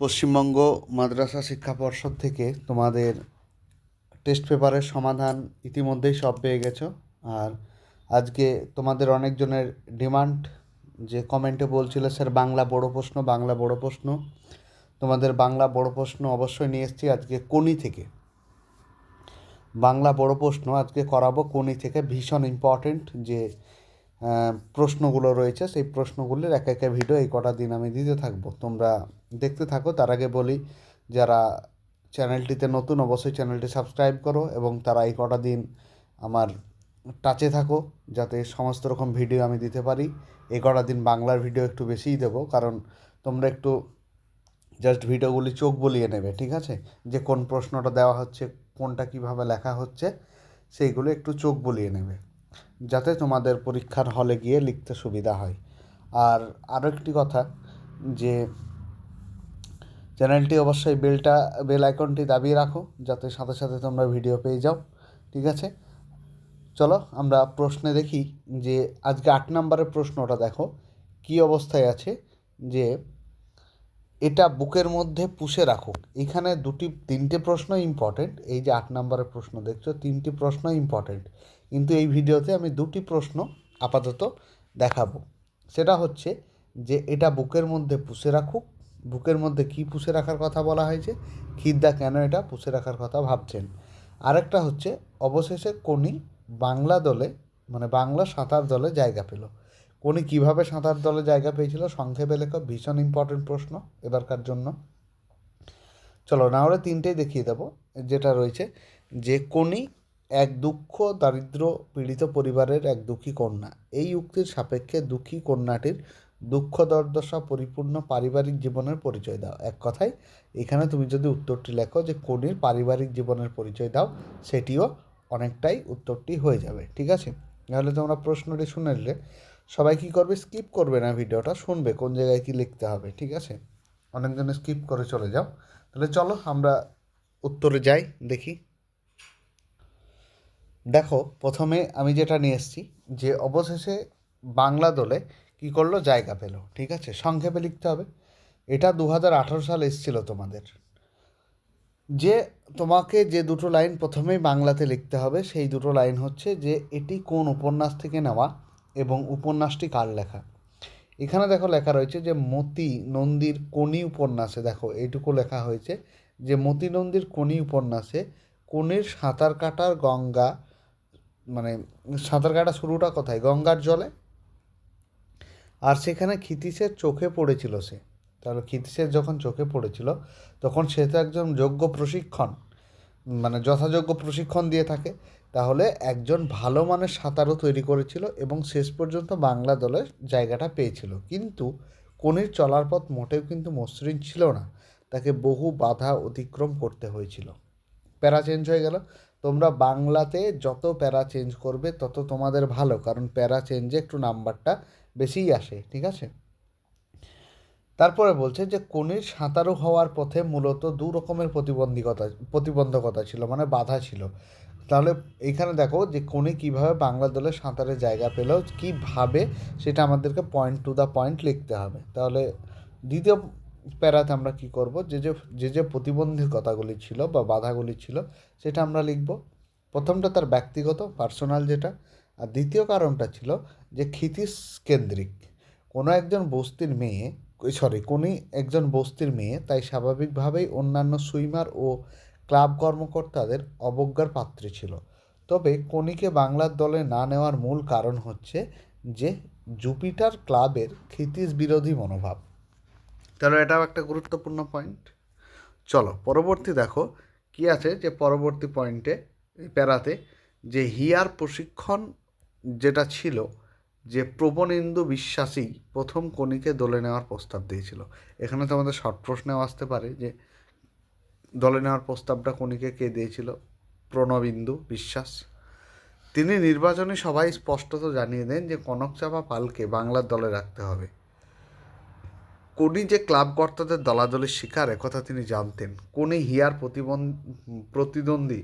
পশ্চিমবঙ্গ মাদ্রাসা শিক্ষা পর্ষদ থেকে তোমাদের টেস্ট পেপারের সমাধান ইতিমধ্যেই সব পেয়ে গেছো। আর আজকে তোমাদের অনেকজনের ডিমান্ড যে কমেন্টে বলছিল, স্যার, বাংলা বড় প্রশ্ন, বাংলা বড় প্রশ্ন। তোমাদের বাংলা বড় প্রশ্ন অবশ্যই নিয়ে এসেছি আজকে কোনি থেকে। বাংলা বড় প্রশ্ন আজকে করাবো কোনি থেকে। ভীষণ ইম্পর্টেন্ট যে প্রশ্নগুলো রয়েছে, সেই প্রশ্নগুলির এক একটা ভিডিও এই কটা দিন আমি দিতে থাকব। তোমরা দেখতে থাকো, তার আগে বলি, যারা চ্যানেলটিতে নতুন, অবশ্যই চ্যানেলটি সাবস্ক্রাইব করো এবং তারা এই কটা দিন আমার টাচে থাকো, যাতে সমস্ত রকম ভিডিও আমি দিতে পারি। এই কটা দিন বাংলার ভিডিও একটু বেশিই দেবো, কারণ তোমরা একটু জাস্ট ভিডিওগুলি চোখ বলিয়ে নেবে, ঠিক আছে? যে কোন প্রশ্নটা দেওয়া হচ্ছে, কোনটা কীভাবে লেখা হচ্ছে, সেইগুলো একটু চোখ বলিয়ে নেবে। যাতে তোমাদের পরীক্ষার হলে গিয়ে লিখতে সুবিধা হয়। আর আরও একটি কথা যে, চ্যানেলটি অবশ্যই বেলটা, বেল আইকনটি দাবিয়ে রাখো, যাতে সাথে সাথে তোমরা ভিডিও পেয়ে যাও, ঠিক আছে? চলো আমরা প্রশ্নে দেখি যে, আজকে আট নম্বরের প্রশ্নটা দেখো, কি অবস্থায় আছে? যে, এটা বুকের মধ্যে পুষে রাখুক এখানে দুটি, তিনটে প্রশ্ন ইম্পর্টেন্ট এই যে আট নম্বরের প্রশ্ন দেখছ, তিনটি প্রশ্ন ইম্পর্টেন্ট কিন্তু এই ভিডিওতে আমি দুটি প্রশ্ন আপাতত দেখাবো। সেটা হচ্ছে যে এটা বুকের মধ্যে পুষে রাখুক, বুকের মধ্যে কি পুষে রাখার কথা বলা হয়েছে খিদ্দা কেন এটা পুষে রাখার কথা ভাবছেন। আরেকটা হচ্ছে, অবশেষে কোনি বাংলা দলে মানে বাংলা সাঁতার দলে জায়গা পেল। কোনি কীভাবে সাঁতার দলে জায়গা পেয়েছিল? সংক্ষেপে লেখো, ভীষণ ইম্পর্টেন্ট প্রশ্ন এবারকার জন্য। চলো না হলে তিনটেই দেখিয়ে দেবো। যেটা রয়েছে যে কোনি এক দুঃখ দারিদ্র পীড়িত পরিবারের এক দুঃখী কন্যা। এই উক্তির সাপেক্ষে দুঃখী কন্যাটির দুঃখ দর্দশা পরিপূর্ণ পারিবারিক জীবনের পরিচয় দাও। এক কথায়, এখানে তুমি যদি উত্তরটি লেখো যে কোনির পারিবারিক জীবনের পরিচয় দাও, সেটিও অনেকটাই উত্তরটি হয়ে যাবে। ঠিক আছে? তাহলে তোমরা প্রশ্নটি শুনে নিলে। সবাই কী করবে? স্কিপ করবে না ভিডিওটা, শুনবে কোন জায়গায় কী লিখতে হবে। ঠিক আছে? অনেকজনে স্কিপ করে চলে যাও। তাহলে চলো আমরা উত্তরে যাই, দেখি। দেখো, প্রথমে আমি যেটা নিয়ে এসেছি, যে অবশেষে বাংলা দলে কী করল? জায়গা পেল, ঠিক আছে? সংক্ষেপে লিখতে হবে। এটা দু হাজার আঠারো সাল এসেছিল তোমাদের। যে তোমাকে যে দুটো লাইন প্রথমেই বাংলাতে লিখতে হবে, সেই দুটো লাইন হচ্ছে যে এটি কোন উপন্যাস থেকে নেওয়া এবং উপন্যাসটি কার লেখা? এখানে দেখো লেখা রয়েছে যে মতি নন্দীর কোনি উপন্যাসে, দেখো, এইটুকু লেখা হয়েছে যে মতি নন্দীর কোনি উপন্যাসে কোনির সাঁতার কাটার গঙ্গা সাঁতার কাটা শুরুটা কোথায়? গঙ্গার জলে? আর সেখানে ক্ষিতীশের চোখে পড়েছিল সে। তাহলে ক্ষিতীশের যখন চোখে পড়েছিল, তখন সে তো একজন যোগ্য প্রশিক্ষণ মানে যথাযোগ্য প্রশিক্ষণ দিয়ে থাকে। তাহলে একজন ভালো মানের সাঁতারও তৈরি করেছিল এবং শেষ পর্যন্ত বাংলা দলের জায়গাটা পেয়েছিল। কিন্তু কোনির চলার পথ মোটেও কিন্তু মসৃণ ছিল না। তাকে বহু বাধা অতিক্রম করতে হয়েছিল। প্যারা চেঞ্জ হয়ে গেল। তোমরা বাংলাতে যত প্যারা চেঞ্জ করবে, তত তোমাদের ভালো। কারণ প্যারা চেঞ্জে একটু নাম্বারটা বেশিই আসে, ঠিক আছে? তারপরে বলছে যে কোনির সাঁতারু হওয়ার পথে মূলত দু রকমের প্রতিবন্ধকতা প্রতিবন্ধকতা ছিল মানে বাধা ছিল। তাহলে এইখানে দেখো যে কোনি কীভাবে বাংলা দলে সাঁতারের জায়গা পেল, কীভাবে সেটা আমাদেরকে পয়েন্ট টু দ্য পয়েন্ট লিখতে হবে। তাহলে দ্বিতীয় প্যারাতে আমরা কী করব? যে যে যে যে প্রতিবন্ধকতাগুলি ছিল বা বাধাগুলি ছিল সেটা আমরা লিখব। প্রথমটা তার ব্যক্তিগত পার্সোনাল যেটা। আর দ্বিতীয় কারণটা ছিল যে ক্ষিতিশ কেন্দ্রিক কোনো একজন বস্তির মেয়ে সরি কোনি একজন বস্তির মেয়ে তাই স্বাভাবিকভাবেই অন্যান্য সুইমার ও ক্লাব কর্মকর্তাদের অবজ্ঞার পাত্রী ছিল। তবে কোনিকে বাংলার দলে না নেওয়ার মূল কারণ হচ্ছে যে জুপিটার ক্লাবের ক্ষিতিশ বিরোধী মনোভাব। তাহলে এটাও একটা গুরুত্বপূর্ণ পয়েন্ট চলো, পরবর্তী দেখো কি আছে যে পরবর্তী পয়েন্টে প্যারাতে যে হিয়ার প্রশিক্ষণ যেটা ছিল যে প্রবণেন্দু বিশ্বাসী প্রথম কণিকে দলে নেওয়ার প্রস্তাব দিয়েছিল। এখানে তো আমাদের শর্ট প্রশ্নেও আসতে পারে যে দলে নেওয়ার প্রস্তাবটা কণিকে কে দিয়েছিল? প্রণবিন্দু বিশ্বাস। তিনি নির্বাচনী সভায় স্পষ্টত জানিয়ে দেন যে কনকচাপা পালকে বাংলার দলে রাখতে হবে। কোনি যে ক্লাব কর্তাদের দলাদলির শিকার, একথা তিনি জানতেন। কোনি হিয়ার প্রতিদ্বন্দ্বী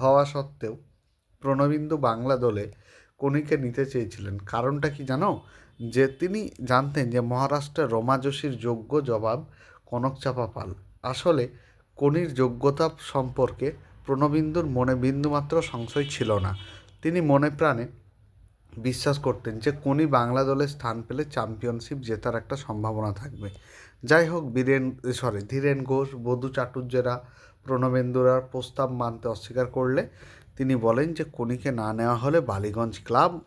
হওয়া সত্ত্বেও প্রণবিন্দু বাংলা দলে কোনিকে নিতে চেয়েছিলেন। কারণটা কি জানো? যে তিনি জানতেন যে মহারাষ্ট্রের রমা যোশীর যোগ্য জবাব কনকচাপা পাল। আসলে কনির যোগ্যতা সম্পর্কে প্রণবিন্দুর মনে বিন্দুমাত্র সংশয় ছিল না। তিনি মনে প্রাণে বিশ্বাস করতেন যে কোনি বাংলা দলে স্থান পেলে চ্যাম্পিয়নশিপ জেতার একটা সম্ভাবনা থাকবে। যাই হোক, বীরেন সরি ধীরেন ঘোষ, বধু চাটুর্যেরা প্রণবেন্দুরার প্রস্তাব মানতে অস্বীকার করলে তিনি বলেন যে কোনিকে না নেওয়া হলে বালিগঞ্জ ক্লাব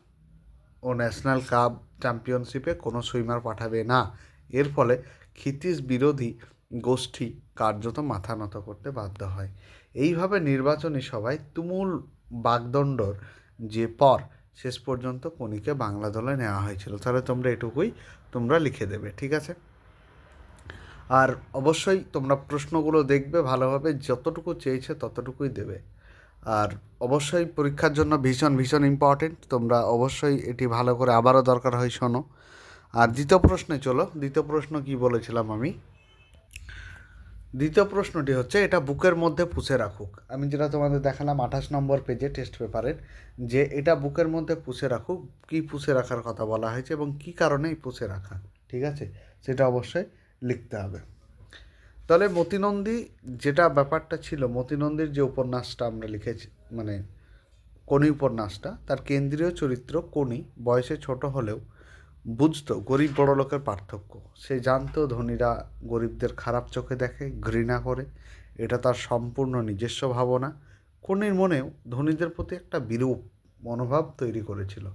ও ন্যাশনাল কাপ চ্যাম্পিয়নশিপে কোনো সুইমার পাঠাবে না। এর ফলে ক্ষিতিশ বিরোধী গোষ্ঠী কার্যত মাথা নত করতে বাধ্য হয়। এইভাবে নির্বাচনী সভায় তুমুল বাগদণ্ডর যে পর শেষ পর্যন্ত কনিকে বাংলা দলে নেওয়া হয়েছিল। তাহলে তোমরা এটুকুই তোমরা লিখে দেবে, ঠিক আছে? আর অবশ্যই তোমরা প্রশ্নগুলো দেখবে ভালোভাবে, যতটুকু চেয়েছে ততটুকুই দেবে। আর অবশ্যই পরীক্ষার জন্য ভীষণ ভীষণ ইম্পর্টেন্ট তোমরা অবশ্যই এটি ভালো করে আবারও দরকার হয় শোনো। আর দ্বিতীয় প্রশ্নে চলো, দ্বিতীয় প্রশ্ন কি বলেছিলাম আমি? দ্বিতীয় প্রশ্নটি হচ্ছে, এটা বুকের মধ্যে পুষে রাখুক। আমি যেটা তোমাদের দেখালাম আঠাশ নম্বর পেজে টেস্ট পেপারের যে এটা বুকের মধ্যে পুষে রাখুক, কী পুষে রাখার কথা বলা হয়েছে এবং কী কারণে এই পুষে রাখা, ঠিক আছে? সেটা অবশ্যই লিখতে হবে। তাহলে মতিনন্দী যেটা ব্যাপারটা ছিল, মতিনন্দীর যে উপন্যাসটা আমরা লিখেছি মানে কোনি উপন্যাসটা, তার কেন্দ্রীয় চরিত্র কোনি বয়সে ছোট হলেও বুঝতো, গরিব বড় লোকের পার্থক্য। সে জানতো ধনীরা গরিবদের খারাপ চোখে দেখে, ঘৃণা করে। এটা তার সম্পূর্ণ নিজস্ব ভাবনা। কনির মনেও ধনীদের প্রতি একটা বিরূপ মনোভাব তৈরি করেছিল।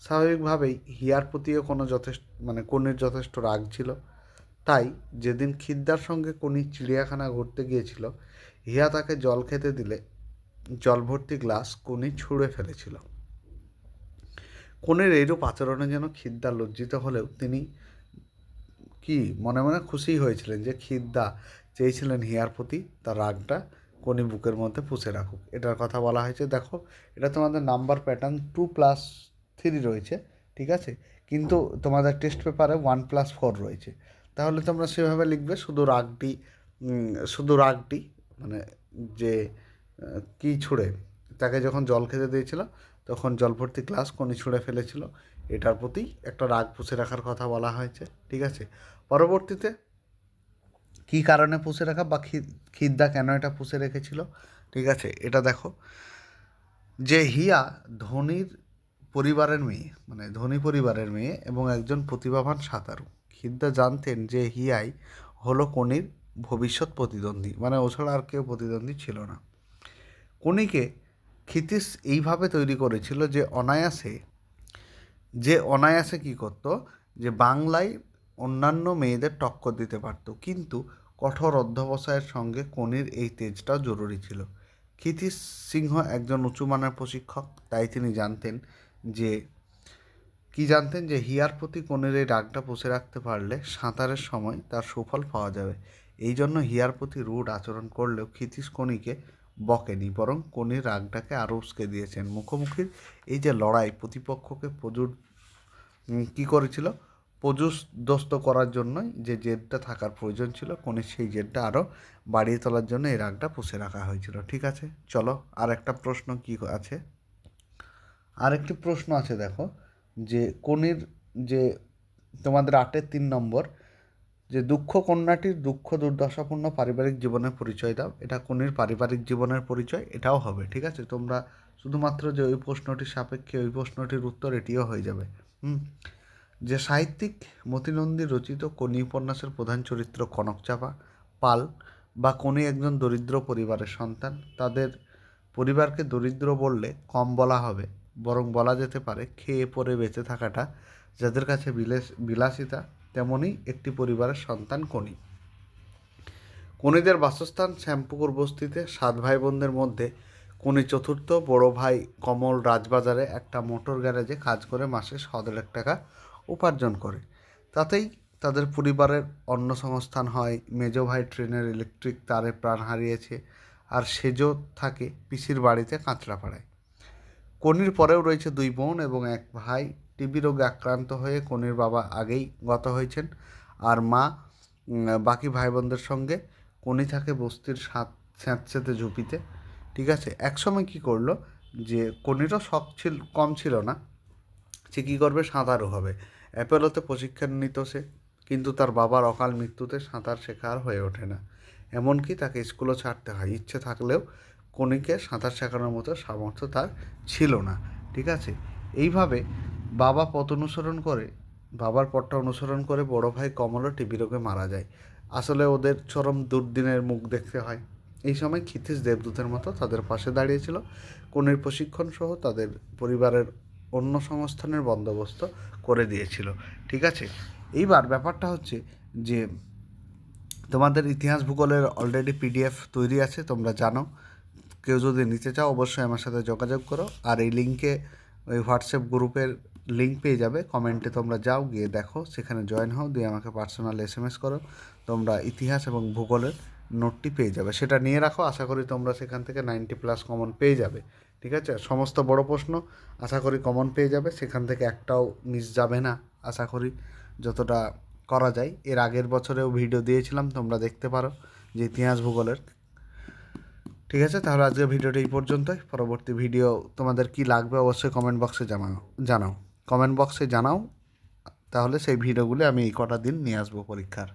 স্বাভাবিকভাবেই হিয়ার প্রতিও কোনো যথেষ্ট মানে কনির যথেষ্ট রাগ ছিল। তাই যেদিন খিদ্দার সঙ্গে কনি চিড়িয়াখানা ঘুরতে গিয়েছিল, হিয়া তাকে জল খেতে দিলে জল ভর্তি গ্লাস কনি ছুঁড়ে ফেলেছিল। কনের এইরূপ আচরণে যেন খিদ্দা লজ্জিত হলেও তিনি কি মনে মনে খুশি হয়েছিলেন যে খিদ্দা চেয়েছিলেন হিয়ার প্রতি, তার রাগটা কোনি বুকের মধ্যে পুষে রাখুক। এটার কথা বলা হয়েছে, দেখো, এটা তোমাদের number pattern two plus three রয়েছে, ঠিক আছে? কিন্তু তোমাদের টেস্ট পেপারে ওয়ান প্লাস ফোর রয়েছে। তাহলে তোমরা সেভাবে লিখবে, শুধু রাগটি শুধু রাগটি মানে যে কী ছুঁড়ে, তাকে যখন জল খেতে দিয়েছিল তখন জলভর্তি গ্লাস কনি ছুঁড়ে ফেলেছিল। এটার প্রতি একটা রাগ পুষে রাখার কথা বলা হয়েছে, ঠিক আছে? পরবর্তীতে কী কারণে পুষে রাখা বা খিদ্দা কেন এটা পুষে রেখেছিল? ঠিক আছে, এটা দেখো। যে হিয়া ধনির পরিবারের মেয়ে মানে ধনী পরিবারের মেয়ে এবং একজন প্রতিভাবান সাঁতারু। খিদ্দা জানতেন যে হিয়াই হলো কনির ভবিষ্যৎ প্রতিদ্বন্দ্বী মানে ও ছাড়া আর কেউ প্রতিদ্বন্দ্বী ছিল না। কনিকে ক্ষিতিশ এইভাবে তৈরি করেছিল যে অনায়াসে যে অনায়াসে কী করতো? যে বাংলায় অন্যান্য মেয়েদের টক্কর দিতে পারত। কিন্তু কঠোর অধ্যবসায়ের সঙ্গে কনির এই তেজটাও জরুরি ছিল। ক্ষিতিশ সিংহ একজন উঁচুমানের প্রশিক্ষক, তাই তিনি জানতেন যে, কি জানতেন যে হিয়ার প্রতি কনের এই রাগটা পুষে রাখতে পারলে সাঁতারের সময় তার সুফল পাওয়া যাবে। এই জন্য হিয়ার প্রতি রুড আচরণ করলেও ক্ষিতিশ কনিকে বকেনি, বরং কনির রাগটাকে আরও উস্কে দিয়েছেন। মুখোমুখির এই যে লড়াই প্রতিপক্ষকে প্রজুর কী করেছিল? প্রজুদস্ত করার জন্যই যে জেদটা থাকার প্রয়োজন ছিল কনির সেই জেদটা আরও বাড়িয়ে তোলার জন্য এই রাগটা পুষে রাখা হয়েছিল। ঠিক আছে, চলো আর একটা প্রশ্ন কী আছে? আরেকটি প্রশ্ন আছে, দেখো, যে কনির যে তোমাদের আটের তিন নম্বর যে দুঃখ কন্যাটির দুঃখ দুর্দশাপূর্ণ পারিবারিক জীবনের পরিচয় দাও। এটা কনির পারিবারিক জীবনের পরিচয়, এটাও হবে, ঠিক আছে? তোমরা শুধুমাত্র যে ওই প্রশ্নটির সাপেক্ষে, ওই প্রশ্নটির উত্তর, এটিও হয়ে যাবে। হুম? যে সাহিত্যিক মতিনন্দী রচিত কনি উপন্যাসের প্রধান চরিত্র কনকচাপা পাল বা কনি একজন দরিদ্র পরিবারের সন্তান। তাদের পরিবারকে দরিদ্র বললে কম বলা হবে, বরং বলা যেতে পারে খেয়ে পরে বেঁচে থাকাটা, যাদের কাছে বিলাস, বিলাসিতা তেমনই একটি পরিবারের সন্তান কনি কনিদের বাসস্থান শ্যামপুকুর বস্তিতে সাত ভাই বোনদের মধ্যে কনি চতুর্থ, বড় ভাই কমল রাজবাজারে একটা মোটর গ্যারেজে কাজ করে মাসে সতেরো টাকা উপার্জন করে। তাতেই তাদের পরিবারের অন্য সংস্থান হয়, মেজো ভাই ট্রেনের ইলেকট্রিক তারে প্রাণ হারিয়েছে আর সেজো থাকে পিসির বাড়িতে কাঁচরাপাড়ায় কনির পরেও রয়েছে দুই বোন এবং এক ভাই টিবি রোগে আক্রান্ত হয়ে কনির বাবা আগেই গত হয়েছেন আর মা বাকি ভাই বোনদের সঙ্গে কনি থাকে বস্তির সাত স্যাঁতস্যাঁতে ঝুঁপিতে। ঠিক আছে? একসময় কী করল যে কনিরও শখ ছিল, কম ছিল না। সে কী করবে? সাঁতারও হবে। অ্যাপেলোতে প্রশিক্ষণ নিত সে, কিন্তু তার বাবার অকাল মৃত্যুতে সাঁতার শেখার হয়ে ওঠে না। এমনকি তাকে স্কুলও ছাড়তে হয়। ইচ্ছে থাকলেও কনিকে সাঁতার শেখানোর মতো সামর্থ্য তার ছিল না। ঠিক আছে? এইভাবে বাবা পথ অনুসরণ করে, বাবার পথটা অনুসরণ করে বড় ভাই কমলও টিবি রোগে মারা যায়। আসলে ওদের চরম দুর্দিনের মুখ দেখতে হয়। এই সময় ক্ষিতিশ দেবদূতের মতো তাদের পাশে দাঁড়িয়েছিল। কনের প্রশিক্ষণ সহ তাদের পরিবারের অন্য সংস্থানের বন্দোবস্ত করে দিয়েছিল। ঠিক আছে? এইবার ব্যাপারটা হচ্ছে যে, তোমাদের ইতিহাস ভূগোলের অলরেডি পিডিএফ তৈরি আছে, তোমরা জানো। কেউ যদি নিতে চাও, অবশ্যই আমার সাথে যোগাযোগ করো। আর এই লিঙ্কে ওই হোয়াটসঅ্যাপ গ্রুপের লিঙ্ক পেয়ে যাবে কমেন্টে তোমরা যাও, গিয়ে দেখো, সেখানে জয়েন হও, দিয়ে আমাকে পার্সোনাল এস এম এস করো, তোমরা ইতিহাস এবং ভূগোলের নোটটি পেয়ে যাবে। সেটা নিয়ে রাখো, আশা করি তোমরা সেখান থেকে নাইনটি প্লাস কমন পেয়ে যাবে, ঠিক আছে? সমস্ত বড় প্রশ্ন আশা করি কমন পেয়ে যাবে, সেখান থেকে একটাও মিস যাবে না, আশা করি যতটা করা যায়। এর আগের বছরেও ভিডিও দিয়েছিলাম, তোমরা দেখতে পারো যে ইতিহাস, ভূগোলের। ঠিক আছে? তাহলে আজকে ভিডিওটা এই পর্যন্তই। পরবর্তী ভিডিও তোমাদের কি লাগবে, অবশ্যই কমেন্ট বক্সে জানাও জানাও। কমেন্ট বক্সে জানাও। তাহলে সেই ভিডিওগুলি আমি এই কটা দিন নিয়ে আসব পরীক্ষার।